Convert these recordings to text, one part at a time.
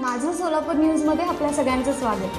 माझं सोलापूर न्यूजमध्ये आपल्या सगळ्यांचं स्वागत.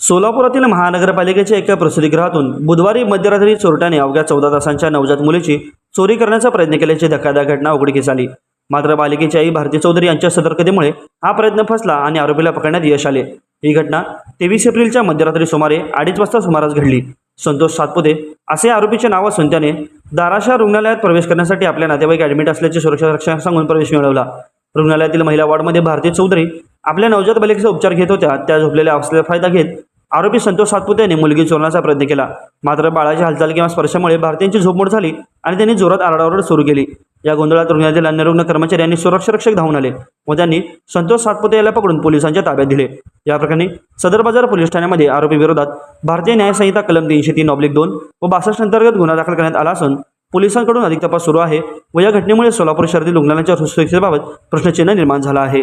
सोलापुरातील महानगरपालिकेच्या एका प्रसिद्धीगृहातून बुधवारी मध्यरात्री चोरट्याने अवघ्या चौदा तासांच्या नवजात मुलीची चोरी करण्याचा प्रयत्न केल्याची धक्कादायक घटना उघडकीस आली. मात्र पालिकेची आई भारती चौधरी यांच्या सतर्कतेमुळे हा प्रयत्न फसला आणि आरोपीला पकडण्यात यश आले. ही घटना तेवीस एप्रिलच्या मध्यरात्री सुमारे अडीच वाजता सुमारास घडली. संतोष सातपुते असे आरोपीचे नाव असून त्याने दाराशा रुग्णालयात प्रवेश करण्यासाठी आपल्या नातेवाईक ॲडमिट असल्याचे सुरक्षा रक्षक सांगून प्रवेश मिळवला. रुग्णालयातील महिला वॉर्डमध्ये भारती चौधरी आपल्या नवजात बालिकेचा उपचार घेत होत्या. त्या झोपलेल्या अवस्थेचा फायदा घेत आरोपी संतोष सातपुते यांनी मुलगी चोरण्याचा प्रयत्न केला. मात्र बाळाची हालचाल किंवा स्पर्शामुळे भारतीयांची झोपमोड झाली आणि त्यांनी जोरात आरडाओरड सुरू केली. या गोंधळात रुग्णालयातील अन्य रुग्ण कर्मचारी यांनी धावून आले व त्यांनी संतोष सातपुते याला पकडून पोलिसांच्या ताब्यात दिले. या प्रकरणी सदर बाजार पोलीस ठाण्यामध्ये आरोपी विरोधात भारतीय न्यायसंहिता कलम तीनशे तीन ऑब्लिक दोन व बासष्ट अंतर्गत गुन्हा दाखल करण्यात आला असून पोलिसांकडून अधिक तपास सुरू आहे व या घटनेमुळे सोलापूर शहरातील रुग्णालयाच्या सुरक्षेबाबत प्रश्नचिन्ह निर्माण झाला आहे.